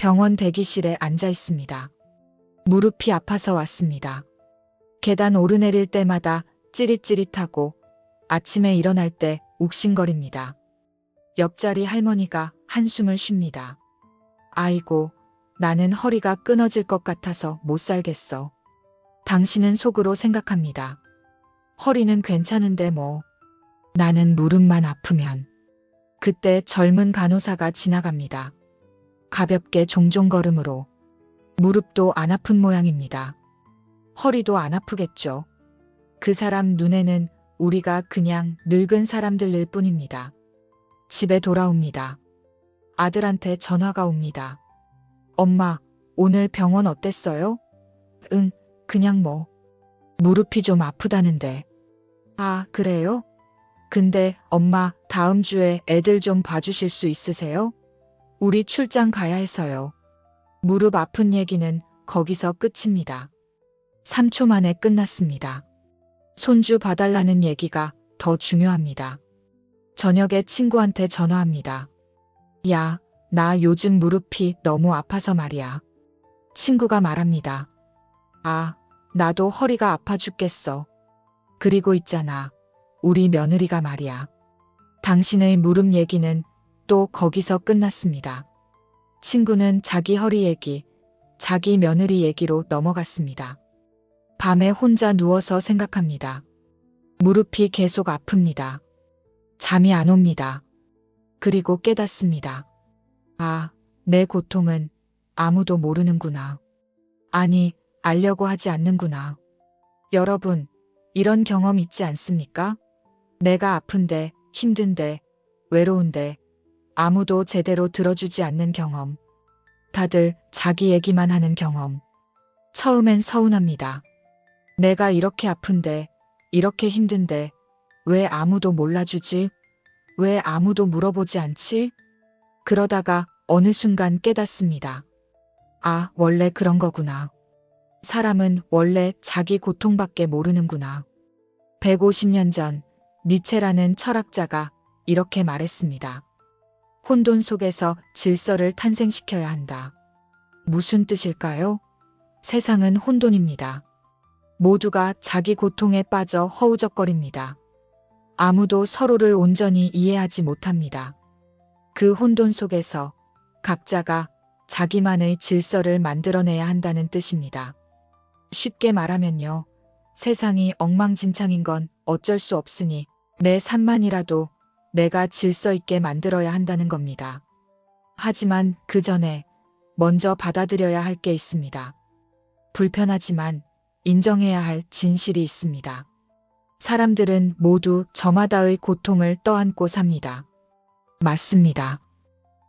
병원 대기실에 앉아 있습니다. 무릎이 아파서 왔습니다. 계단 오르내릴 때마다 찌릿찌릿하고 아침에 일어날 때 욱신거립니다. 옆자리 할머니가 한숨을 쉽니다. 아이고, 나는 허리가 끊어질 것 같아서 못 살겠어. 당신은 속으로 생각합니다. 허리는 괜찮은데 뭐. 나는 무릎만 아프면. 그때 젊은 간호사가 지나갑니다. 가볍게 종종 걸음으로. 무릎도 안 아픈 모양입니다. 허리도 안 아프겠죠. 그 사람 눈에는 우리가 그냥 늙은 사람들일 뿐입니다. 집에 돌아옵니다. 아들한테 전화가 옵니다. 엄마, 오늘 병원 어땠어요? 응, 그냥 뭐. 무릎이 좀 아프다는데. 아, 그래요? 근데 엄마, 다음 주에 애들 좀 봐주실 수 있으세요? 우리 출장 가야 해서요. 무릎 아픈 얘기는 거기서 끝입니다. 3초 만에 끝났습니다. 손주 봐달라는 얘기가 더 중요합니다. 저녁에 친구한테 전화합니다. 야, 나 요즘 무릎이 너무 아파서 말이야. 친구가 말합니다. 아, 나도 허리가 아파 죽겠어. 그리고 있잖아. 우리 며느리가 말이야. 당신의 무릎 얘기는 또 거기서 끝났습니다. 친구는 자기 허리 얘기, 자기 며느리 얘기로 넘어갔습니다. 밤에 혼자 누워서 생각합니다. 무릎이 계속 아픕니다. 잠이 안 옵니다. 그리고 깨닫습니다. 아, 내 고통은 아무도 모르는구나. 아니, 알려고 하지 않는구나. 여러분, 이런 경험 있지 않습니까? 내가 아픈데, 힘든데, 외로운데, 아무도 제대로 들어주지 않는 경험. 다들 자기 얘기만 하는 경험. 처음엔 서운합니다. 내가 이렇게 아픈데, 이렇게 힘든데, 왜 아무도 몰라주지? 왜 아무도 물어보지 않지? 그러다가 어느 순간 깨닫습니다. 아, 원래 그런 거구나. 사람은 원래 자기 고통밖에 모르는구나. 150년 전 니체라는 철학자가 이렇게 말했습니다. 혼돈 속에서 질서를 탄생시켜야 한다. 무슨 뜻일까요? 세상은 혼돈입니다. 모두가 자기 고통에 빠져 허우적거립니다. 아무도 서로를 온전히 이해하지 못합니다. 그 혼돈 속에서 각자가 자기만의 질서를 만들어내야 한다는 뜻입니다. 쉽게 말하면요. 세상이 엉망진창인 건 어쩔 수 없으니 내 삶만이라도 내가 질서 있게 만들어야 한다는 겁니다. 하지만 그 전에 먼저 받아들여야 할 게 있습니다. 불편하지만 인정해야 할 진실이 있습니다. 사람들은 모두 저마다의 고통을 떠안고 삽니다. 맞습니다.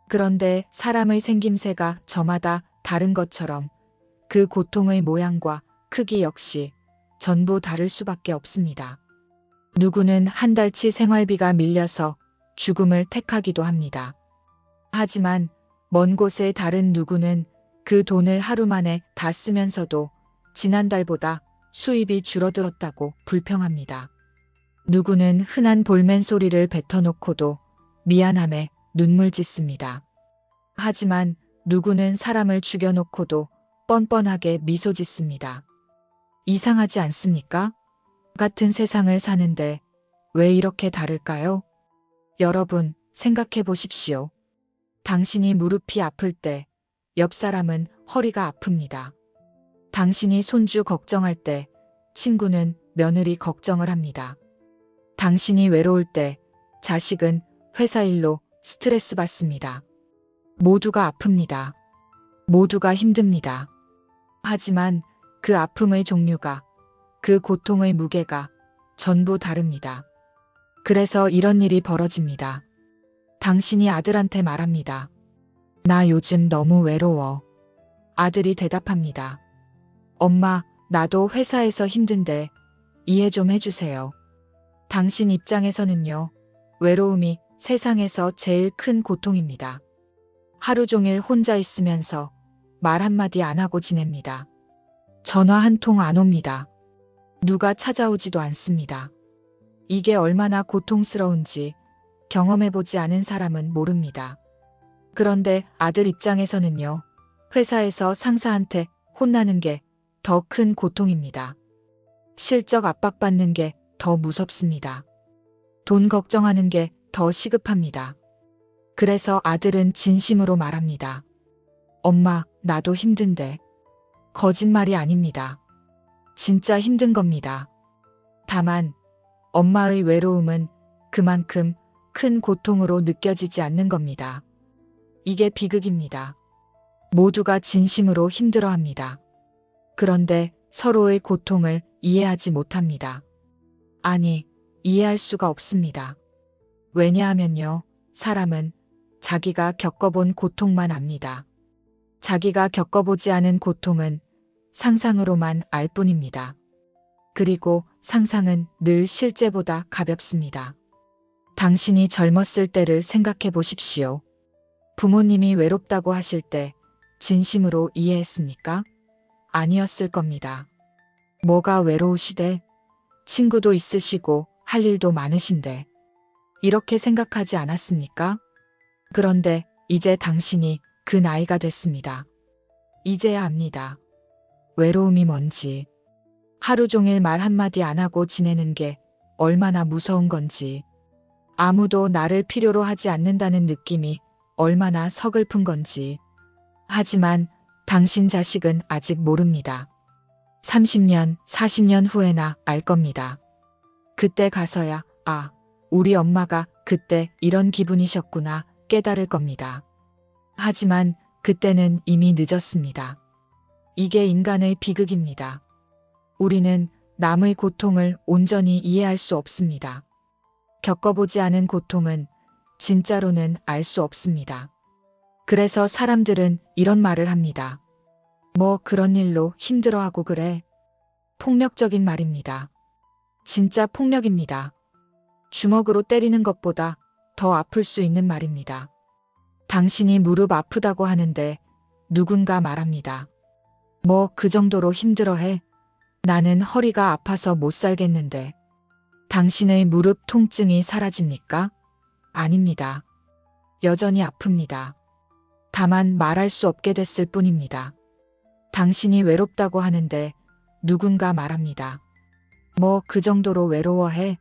그런데 사람의 생김새가 저마다 다른 것처럼 그 고통의 모양과 크기 역시 전부 다를 수밖에 없습니다. 누구는 한 달치 생활비가 밀려서 죽음을 택하기도 합니다. 하지만 먼 곳의 다른 누구는 그 돈을 하루 만에 다 쓰면서도 지난달보다 수입이 줄어들었다고 불평합니다. 누구는 흔한 볼멘 소리를 뱉어놓고도 미안함에 눈물 짓습니다. 하지만 누구는 사람을 죽여놓고도 뻔뻔하게 미소 짓습니다. 이상하지 않습니까? 같은 세상을 사는데 왜 이렇게 다를까요? 여러분, 생각해 보십시오. 당신이 무릎이 아플 때 옆 사람은 허리가 아픕니다. 당신이 손주 걱정할 때 친구는 며느리 걱정을 합니다. 당신이 외로울 때 자식은 회사 일로 스트레스 받습니다. 모두가 아픕니다. 모두가 힘듭니다. 하지만 그 아픔의 종류가, 그 고통의 무게가 전부 다릅니다. 그래서 이런 일이 벌어집니다. 당신이 아들한테 말합니다. 나 요즘 너무 외로워. 아들이 대답합니다. 엄마, 나도 회사에서 힘든데 이해 좀 해주세요. 당신 입장에서는요, 외로움이 세상에서 제일 큰 고통입니다. 하루 종일 혼자 있으면서 말 한마디 안 하고 지냅니다. 전화 한 통 안 옵니다. 누가 찾아오지도 않습니다. 이게 얼마나 고통스러운지 경험해보지 않은 사람은 모릅니다. 그런데 아들 입장에서는요, 회사에서 상사한테 혼나는 게 더 큰 고통입니다. 실적 압박받는 게 더 무섭습니다. 돈 걱정하는 게 더 시급합니다. 그래서 아들은 진심으로 말합니다. 엄마, 나도 힘든데. 거짓말이 아닙니다. 진짜 힘든 겁니다. 다만, 엄마의 외로움은 그만큼 큰 고통으로 느껴지지 않는 겁니다. 이게 비극입니다. 모두가 진심으로 힘들어 합니다. 그런데 서로의 고통을 이해하지 못합니다. 아니, 이해할 수가 없습니다. 왜냐하면요, 사람은 자기가 겪어본 고통만 압니다. 자기가 겪어보지 않은 고통은 상상으로만 알 뿐입니다. 그리고 상상은 늘 실제보다 가볍습니다. 당신이 젊었을 때를 생각해 보십시오. 부모님이 외롭다고 하실 때 진심으로 이해했습니까? 아니었을 겁니다. 뭐가 외로우시대? 친구도 있으시고 할 일도 많으신데. 이렇게 생각하지 않았습니까? 그런데 이제 당신이 그 나이가 됐습니다. 이제야 압니다. 외로움이 뭔지. 하루 종일 말 한마디 안 하고 지내는 게 얼마나 무서운 건지. 아무도 나를 필요로 하지 않는다는 느낌이 얼마나 서글픈 건지. 하지만 당신 자식은 아직 모릅니다. 30년, 40년 후에나 알 겁니다. 그때 가서야, 아, 우리 엄마가 그때 이런 기분이셨구나 깨달을 겁니다. 하지만 그때는 이미 늦었습니다. 이게 인간의 비극입니다. 우리는 남의 고통을 온전히 이해할 수 없습니다. 겪어보지 않은 고통은 진짜로는 알 수 없습니다. 그래서 사람들은 이런 말을 합니다. 뭐 그런 일로 힘들어하고 그래. 폭력적인 말입니다. 진짜 폭력입니다. 주먹으로 때리는 것보다 더 아플 수 있는 말입니다. 당신이 무릎 아프다고 하는데 누군가 말합니다. 뭐 그 정도로 힘들어해. 나는 허리가 아파서 못 살겠는데. 당신의 무릎 통증이 사라집니까? 아닙니다. 여전히 아픕니다. 다만 말할 수 없게 됐을 뿐입니다. 당신이 외롭다고 하는데 누군가 말합니다. 뭐 그 정도로 외로워해?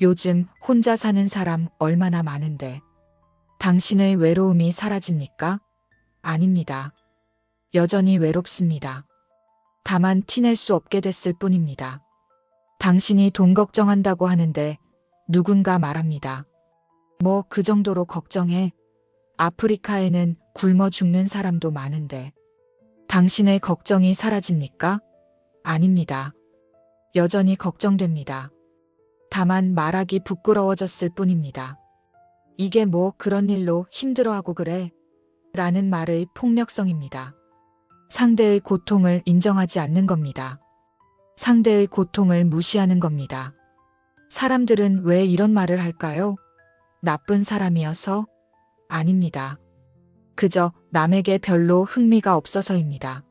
요즘 혼자 사는 사람 얼마나 많은데. 당신의 외로움이 사라집니까? 아닙니다. 여전히 외롭습니다. 다만 티낼 수 없게 됐을 뿐입니다. 당신이 돈 걱정한다고 하는데 누군가 말합니다. 뭐 그 정도로 걱정해. 아프리카에는 굶어 죽는 사람도 많은데. 당신의 걱정이 사라집니까? 아닙니다. 여전히 걱정됩니다. 다만 말하기 부끄러워졌을 뿐입니다. 이게 뭐 그런 일로 힘들어하고 그래? 라는 말의 폭력성입니다. 상대의 고통을 인정하지 않는 겁니다. 상대의 고통을 무시하는 겁니다. 사람들은 왜 이런 말을 할까요? 나쁜 사람이어서? 아닙니다. 그저 남에게 별로 흥미가 없어서입니다.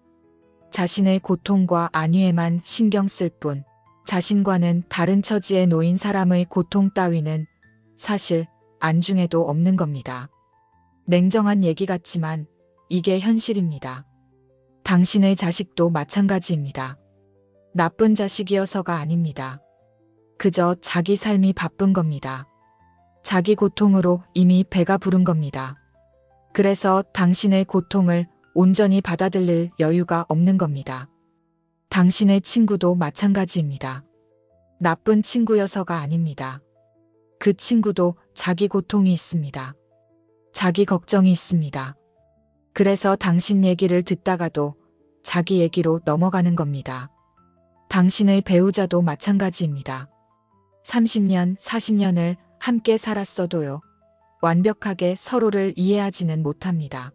자신의 고통과 안위에만 신경 쓸 뿐, 자신과는 다른 처지에 놓인 사람의 고통 따위는 사실 안중에도 없는 겁니다. 냉정한 얘기 같지만 이게 현실입니다. 당신의 자식도 마찬가지입니다. 나쁜 자식이어서가 아닙니다. 그저 자기 삶이 바쁜 겁니다. 자기 고통으로 이미 배가 부른 겁니다. 그래서 당신의 고통을 온전히 받아들일 여유가 없는 겁니다. 당신의 친구도 마찬가지입니다. 나쁜 친구여서가 아닙니다. 그 친구도 자기 고통이 있습니다. 자기 걱정이 있습니다. 그래서 당신 얘기를 듣다가도 자기 얘기로 넘어가는 겁니다. 당신의 배우자도 마찬가지입니다. 30년, 40년을 함께 살았어도요. 완벽하게 서로를 이해하지는 못합니다.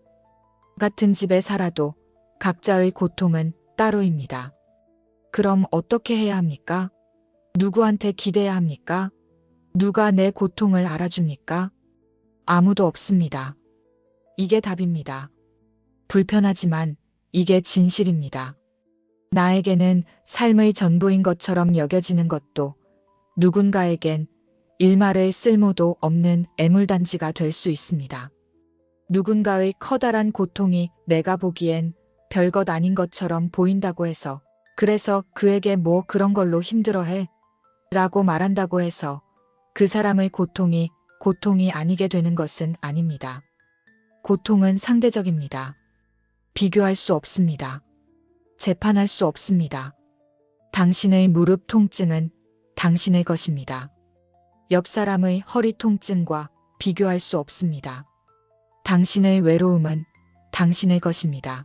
같은 집에 살아도 각자의 고통은 따로입니다. 그럼 어떻게 해야 합니까? 누구한테 기대야 합니까? 누가 내 고통을 알아줍니까? 아무도 없습니다. 이게 답입니다. 불편하지만 이게 진실입니다. 나에게는 삶의 전부인 것처럼 여겨지는 것도 누군가에겐 일말의 쓸모도 없는 애물단지가 될 수 있습니다. 누군가의 커다란 고통이 내가 보기엔 별것 아닌 것처럼 보인다고 해서 그래서 그에게 뭐 그런 걸로 힘들어해 라고 말한다고 해서 그 사람의 고통이 고통이 아니게 되는 것은 아닙니다. 고통은 상대적입니다. 비교할 수 없습니다. 재판할 수 없습니다. 당신의 무릎 통증은 당신의 것입니다. 옆 사람의 허리 통증과 비교할 수 없습니다. 당신의 외로움은 당신의 것입니다.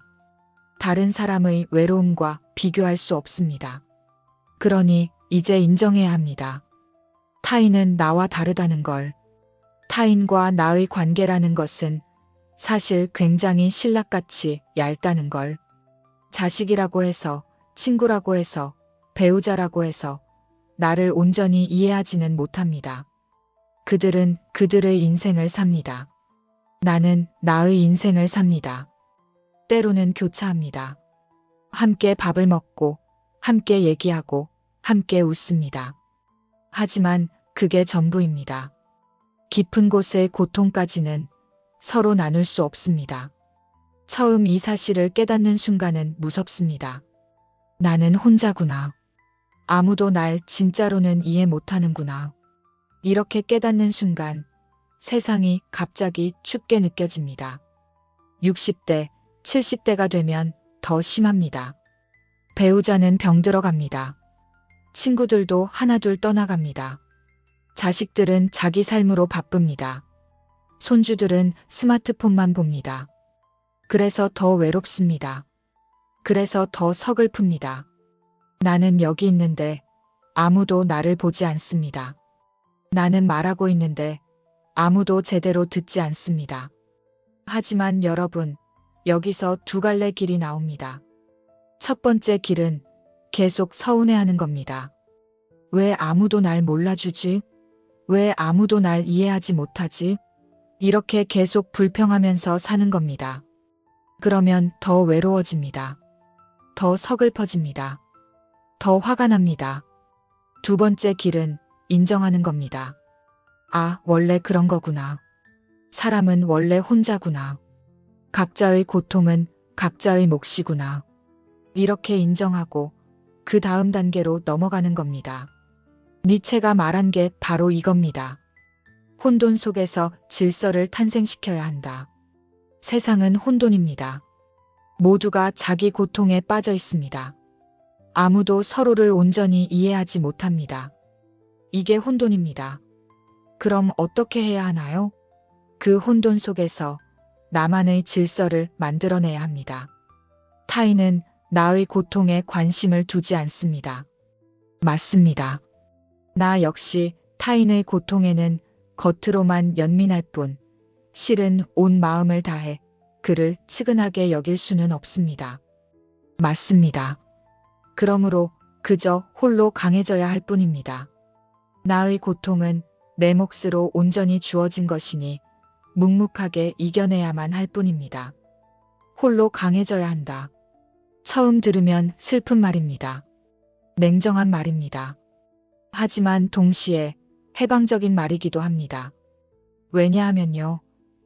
다른 사람의 외로움과 비교할 수 없습니다. 그러니 이제 인정해야 합니다. 타인은 나와 다르다는 걸. 타인과 나의 관계라는 것은 사실 굉장히 신락같이 얇다는 걸. 자식이라고 해서, 친구라고 해서, 배우자라고 해서 나를 온전히 이해하지는 못합니다. 그들은 그들의 인생을 삽니다. 나는 나의 인생을 삽니다. 때로는 교차합니다. 함께 밥을 먹고, 함께 얘기하고, 함께 웃습니다. 하지만 그게 전부입니다. 깊은 곳의 고통까지는 서로 나눌 수 없습니다. 처음 이 사실을 깨닫는 순간은 무섭습니다. 나는 혼자구나. 아무도 날 진짜로는 이해 못하는구나. 이렇게 깨닫는 순간 세상이 갑자기 춥게 느껴집니다. 60대, 70대가 되면 더 심합니다. 배우자는 병들어 갑니다. 친구들도 하나둘 떠나갑니다. 자식들은 자기 삶으로 바쁩니다. 손주들은 스마트폰만 봅니다. 그래서 더 외롭습니다. 그래서 더 서글픕니다. 나는 여기 있는데 아무도 나를 보지 않습니다. 나는 말하고 있는데 아무도 제대로 듣지 않습니다. 하지만 여러분, 여기서 두 갈래 길이 나옵니다. 첫 번째 길은 계속 서운해하는 겁니다. 왜 아무도 날 몰라주지? 왜 아무도 날 이해하지 못하지? 이렇게 계속 불평하면서 사는 겁니다. 그러면 더 외로워집니다. 더 서글퍼집니다. 더 화가 납니다. 두 번째 길은 인정하는 겁니다. 아, 원래 그런 거구나. 사람은 원래 혼자구나. 각자의 고통은 각자의 몫이구나. 이렇게 인정하고 그 다음 단계로 넘어가는 겁니다. 니체가 말한 게 바로 이겁니다. 혼돈 속에서 질서를 탄생시켜야 한다. 세상은 혼돈입니다. 모두가 자기 고통에 빠져 있습니다. 아무도 서로를 온전히 이해하지 못합니다. 이게 혼돈입니다. 그럼 어떻게 해야 하나요? 그 혼돈 속에서 나만의 질서를 만들어내야 합니다. 타인은 나의 고통에 관심을 두지 않습니다. 맞습니다. 나 역시 타인의 고통에는 겉으로만 연민할 뿐 실은 온 마음을 다해 그를 측은하게 여길 수는 없습니다. 맞습니다. 그러므로 그저 홀로 강해져야 할 뿐입니다. 나의 고통은 내 몫으로 온전히 주어진 것이니 묵묵하게 이겨내야만 할 뿐입니다. 홀로 강해져야 한다. 처음 들으면 슬픈 말입니다. 냉정한 말입니다. 하지만 동시에 해방적인 말이기도 합니다. 왜냐하면요.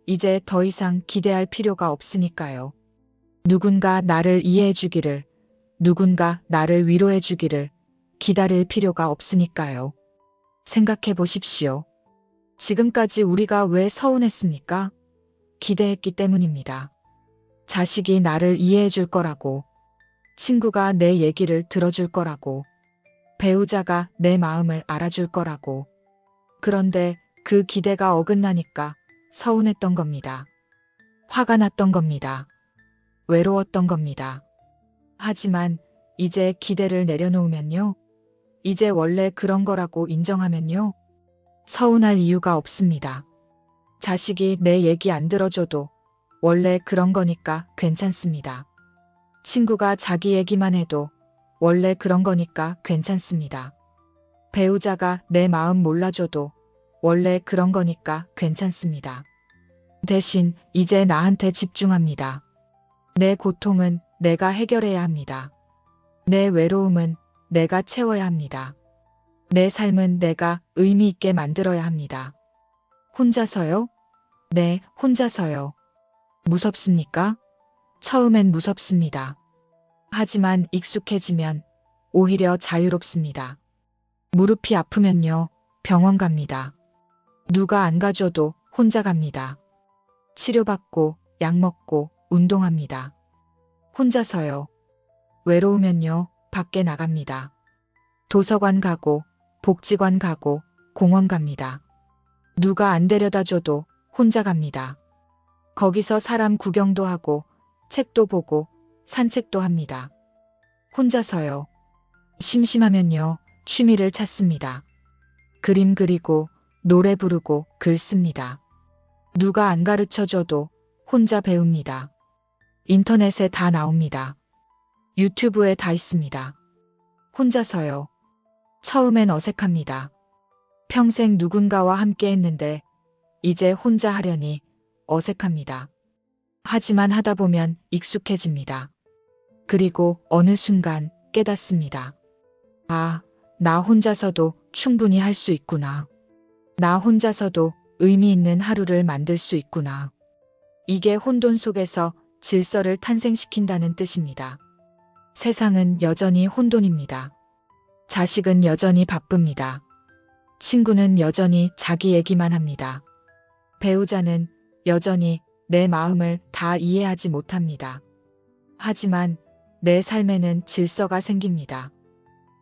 이제 더 이상 기대할 필요가 없으니까요. 누군가 나를 이해해 주기를, 누군가 나를 위로해 주기를 기다릴 필요가 없으니까요. 생각해 보십시오. 지금까지 우리가 왜 서운했습니까? 기대했기 때문입니다. 자식이 나를 이해해 줄 거라고, 친구가 내 얘기를 들어줄 거라고, 배우자가 내 마음을 알아줄 거라고. 그런데 그 기대가 어긋나니까 서운했던 겁니다. 화가 났던 겁니다. 외로웠던 겁니다. 하지만 이제 기대를 내려놓으면요. 이제 원래 그런 거라고 인정하면요. 서운할 이유가 없습니다. 자식이 내 얘기 안 들어줘도 원래 그런 거니까 괜찮습니다. 친구가 자기 얘기만 해도 원래 그런 거니까 괜찮습니다. 배우자가 내 마음 몰라줘도 원래 그런 거니까 괜찮습니다. 대신 이제 나한테 집중합니다. 내 고통은 내가 해결해야 합니다. 내 외로움은 내가 채워야 합니다. 내 삶은 내가 의미 있게 만들어야 합니다. 혼자서요? 네, 혼자서요. 무섭습니까? 처음엔 무섭습니다. 하지만 익숙해지면 오히려 자유롭습니다. 무릎이 아프면요, 병원 갑니다. 누가 안 가줘도 혼자 갑니다. 치료받고, 약 먹고, 운동합니다. 혼자서요. 외로우면요, 밖에 나갑니다. 도서관 가고, 복지관 가고, 공원 갑니다. 누가 안 데려다 줘도 혼자 갑니다. 거기서 사람 구경도 하고, 책도 보고, 산책도 합니다. 혼자서요. 심심하면요, 취미를 찾습니다. 그림 그리고, 노래 부르고, 글 씁니다. 누가 안 가르쳐 줘도 혼자 배웁니다. 인터넷에 다 나옵니다. 유튜브에 다 있습니다. 혼자서요. 처음엔 어색합니다. 평생 누군가와 함께 했는데 이제 혼자 하려니 어색합니다. 하지만 하다 보면 익숙해집니다. 그리고 어느 순간 깨닫습니다. 아, 나 혼자서도 충분히 할 수 있구나. 나 혼자서도 의미 있는 하루를 만들 수 있구나. 이게 혼돈 속에서 질서를 탄생시킨다는 뜻입니다. 세상은 여전히 혼돈입니다. 자식은 여전히 바쁩니다. 친구는 여전히 자기 얘기만 합니다. 배우자는 여전히 내 마음을 다 이해하지 못합니다. 하지만 내 삶에는 질서가 생깁니다.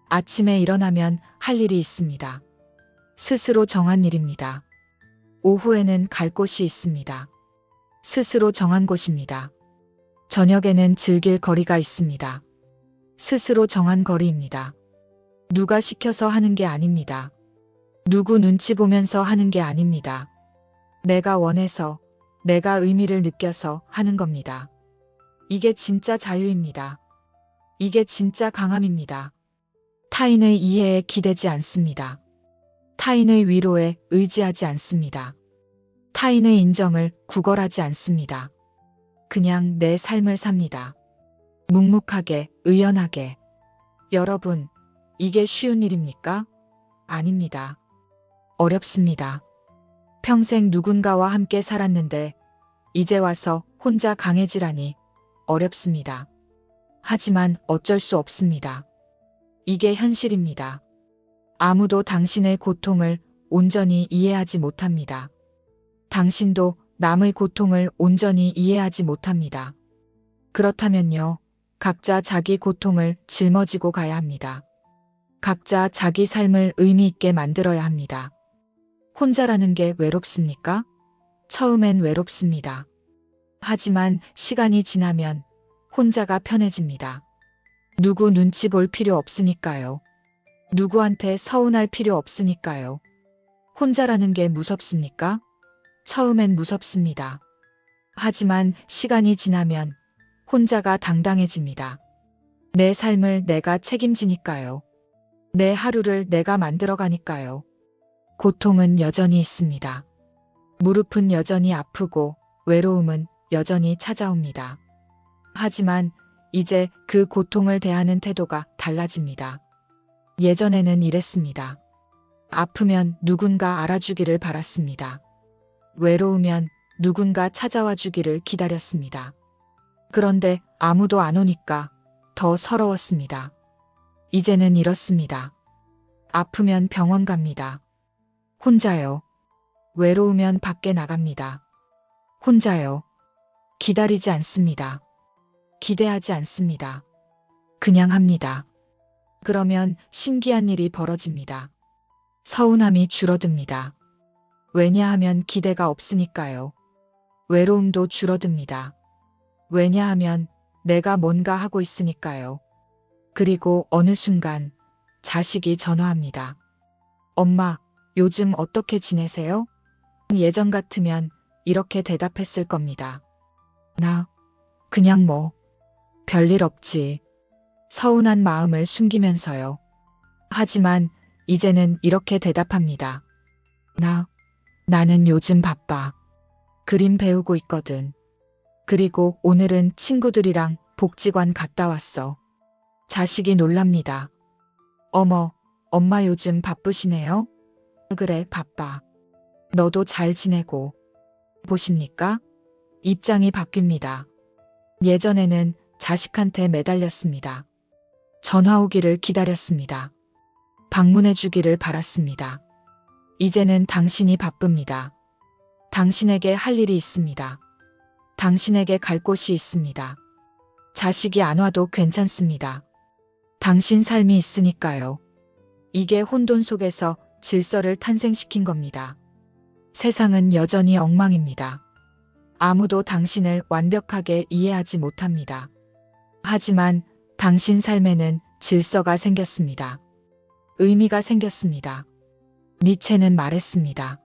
아침에 일어나면 할 일이 있습니다. 스스로 정한 일입니다. 오후에는 갈 곳이 있습니다. 스스로 정한 곳입니다. 저녁에는 즐길 거리가 있습니다. 스스로 정한 거리입니다. 누가 시켜서 하는 게 아닙니다. 누구 눈치 보면서 하는 게 아닙니다. 내가 원해서, 내가 의미를 느껴서 하는 겁니다. 이게 진짜 자유입니다. 이게 진짜 강함입니다. 타인의 이해에 기대지 않습니다. 타인의 위로에 의지하지 않습니다. 타인의 인정을 구걸하지 않습니다. 그냥 내 삶을 삽니다. 묵묵하게, 의연하게. 여러분, 이게 쉬운 일입니까? 아닙니다. 어렵습니다. 평생 누군가와 함께 살았는데, 이제 와서 혼자 강해지라니 어렵습니다. 하지만 어쩔 수 없습니다. 이게 현실입니다. 아무도 당신의 고통을 온전히 이해하지 못합니다. 당신도 남의 고통을 온전히 이해하지 못합니다. 그렇다면요, 각자 자기 고통을 짊어지고 가야 합니다. 각자 자기 삶을 의미 있게 만들어야 합니다. 혼자라는 게 외롭습니까? 처음엔 외롭습니다. 하지만 시간이 지나면 혼자가 편해집니다. 누구 눈치 볼 필요 없으니까요. 누구한테 서운할 필요 없으니까요. 혼자라는 게 무섭습니까? 처음엔 무섭습니다. 하지만 시간이 지나면 혼자가 당당해집니다. 내 삶을 내가 책임지니까요. 내 하루를 내가 만들어가니까요. 고통은 여전히 있습니다. 무릎은 여전히 아프고 외로움은 여전히 찾아옵니다. 하지만 이제 그 고통을 대하는 태도가 달라집니다. 예전에는 이랬습니다. 아프면 누군가 알아주기를 바랐습니다. 외로우면 누군가 찾아와 주기를 기다렸습니다. 그런데 아무도 안 오니까 더 서러웠습니다. 이제는 이렇습니다. 아프면 병원 갑니다. 혼자요. 외로우면 밖에 나갑니다. 혼자요. 기다리지 않습니다. 기대하지 않습니다. 그냥 합니다. 그러면 신기한 일이 벌어집니다. 서운함이 줄어듭니다. 왜냐하면 기대가 없으니까요. 외로움도 줄어듭니다. 왜냐하면 내가 뭔가 하고 있으니까요. 그리고 어느 순간 자식이 전화합니다. 엄마, 요즘 어떻게 지내세요? 예전 같으면 이렇게 대답했을 겁니다. 나, 그냥 뭐, 별일 없지. 서운한 마음을 숨기면서요. 하지만 이제는 이렇게 대답합니다. 나, 나는 요즘 바빠. 그림 배우고 있거든. 그리고 오늘은 친구들이랑 복지관 갔다 왔어. 자식이 놀랍니다. 어머, 엄마 요즘 바쁘시네요? 그래, 바빠. 너도 잘 지내고. 보십니까? 입장이 바뀝니다. 예전에는 자식한테 매달렸습니다. 전화 오기를 기다렸습니다. 방문해 주기를 바랐습니다. 이제는 당신이 바쁩니다. 당신에게 할 일이 있습니다. 당신에게 갈 곳이 있습니다. 자식이 안 와도 괜찮습니다. 당신 삶이 있으니까요. 이게 혼돈 속에서 질서를 탄생시킨 겁니다. 세상은 여전히 엉망입니다. 아무도 당신을 완벽하게 이해하지 못합니다. 하지만 당신 삶에는 질서가 생겼습니다. 의미가 생겼습니다. 니체는 말했습니다.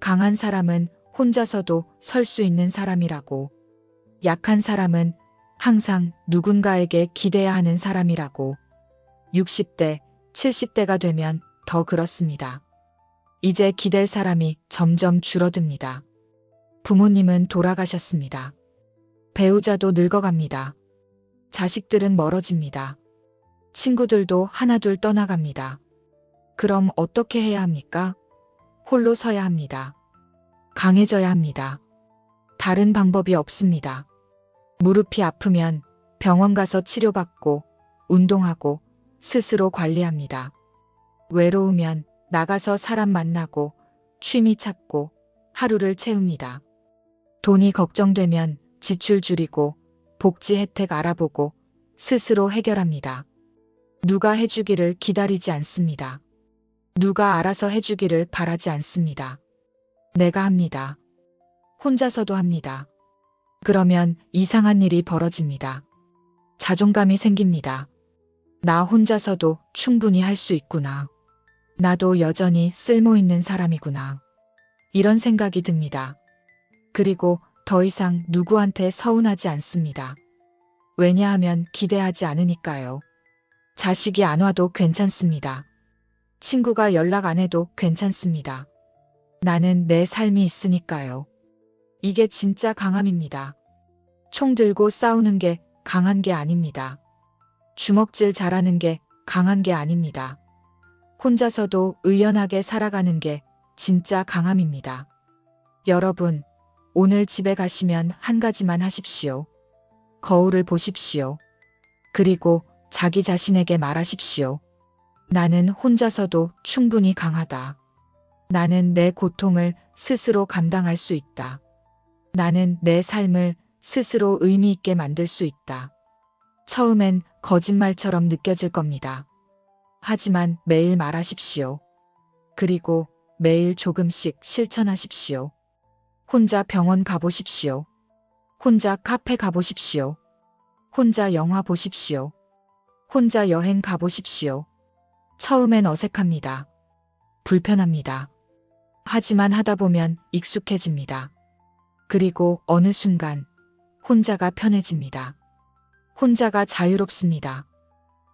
강한 사람은 혼자서도 설 수 있는 사람이라고. 약한 사람은 항상 누군가에게 기대야 하는 사람이라고. 60대, 70대가 되면 더 그렇습니다. 이제 기댈 사람이 점점 줄어듭니다. 부모님은 돌아가셨습니다. 배우자도 늙어갑니다. 자식들은 멀어집니다. 친구들도 하나둘 떠나갑니다. 그럼 어떻게 해야 합니까? 홀로 서야 합니다. 강해져야 합니다. 다른 방법이 없습니다. 무릎이 아프면 병원 가서 치료받고 운동하고 스스로 관리합니다. 외로우면 나가서 사람 만나고 취미 찾고 하루를 채웁니다. 돈이 걱정되면 지출 줄이고 복지 혜택 알아보고 스스로 해결합니다. 누가 해주기를 기다리지 않습니다. 누가 알아서 해주기를 바라지 않습니다. 내가 합니다. 혼자서도 합니다. 그러면 이상한 일이 벌어집니다. 자존감이 생깁니다. 나 혼자서도 충분히 할 수 있구나. 나도 여전히 쓸모 있는 사람이구나. 이런 생각이 듭니다. 그리고 더 이상 누구한테 서운하지 않습니다. 왜냐하면 기대하지 않으니까요. 자식이 안 와도 괜찮습니다. 친구가 연락 안 해도 괜찮습니다. 나는 내 삶이 있으니까요. 이게 진짜 강함입니다. 총 들고 싸우는 게 강한 게 아닙니다. 주먹질 잘하는 게 강한 게 아닙니다. 혼자서도 의연하게 살아가는 게 진짜 강함입니다. 여러분, 오늘 집에 가시면 한 가지만 하십시오. 거울을 보십시오. 그리고 자기 자신에게 말하십시오. 나는 혼자서도 충분히 강하다. 나는 내 고통을 스스로 감당할 수 있다. 나는 내 삶을 스스로 의미 있게 만들 수 있다. 처음엔 거짓말처럼 느껴질 겁니다. 하지만 매일 말하십시오. 그리고 매일 조금씩 실천하십시오. 혼자 병원 가보십시오. 혼자 카페 가보십시오. 혼자 영화 보십시오. 혼자 여행 가보십시오. 처음엔 어색합니다. 불편합니다. 하지만 하다 보면 익숙해집니다. 그리고 어느 순간 혼자가 편해집니다. 혼자가 자유롭습니다.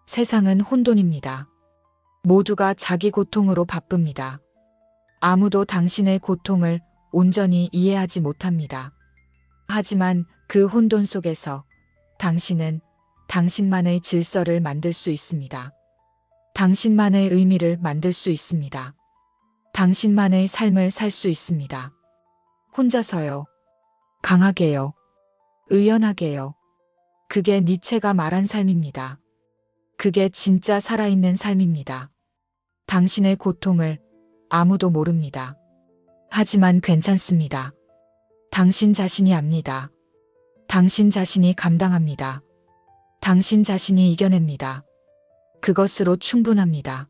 세상은 혼돈입니다. 모두가 자기 고통으로 바쁩니다. 아무도 당신의 고통을 온전히 이해하지 못합니다. 하지만 그 혼돈 속에서 당신은 당신만의 질서를 만들 수 있습니다. 당신만의 의미를 만들 수 있습니다. 당신만의 삶을 살 수 있습니다. 혼자서요. 강하게요. 의연하게요. 그게 니체가 말한 삶입니다. 그게 진짜 살아있는 삶입니다. 당신의 고통을 아무도 모릅니다. 하지만 괜찮습니다. 당신 자신이 압니다. 당신 자신이 감당합니다. 당신 자신이 이겨냅니다. 그것으로 충분합니다.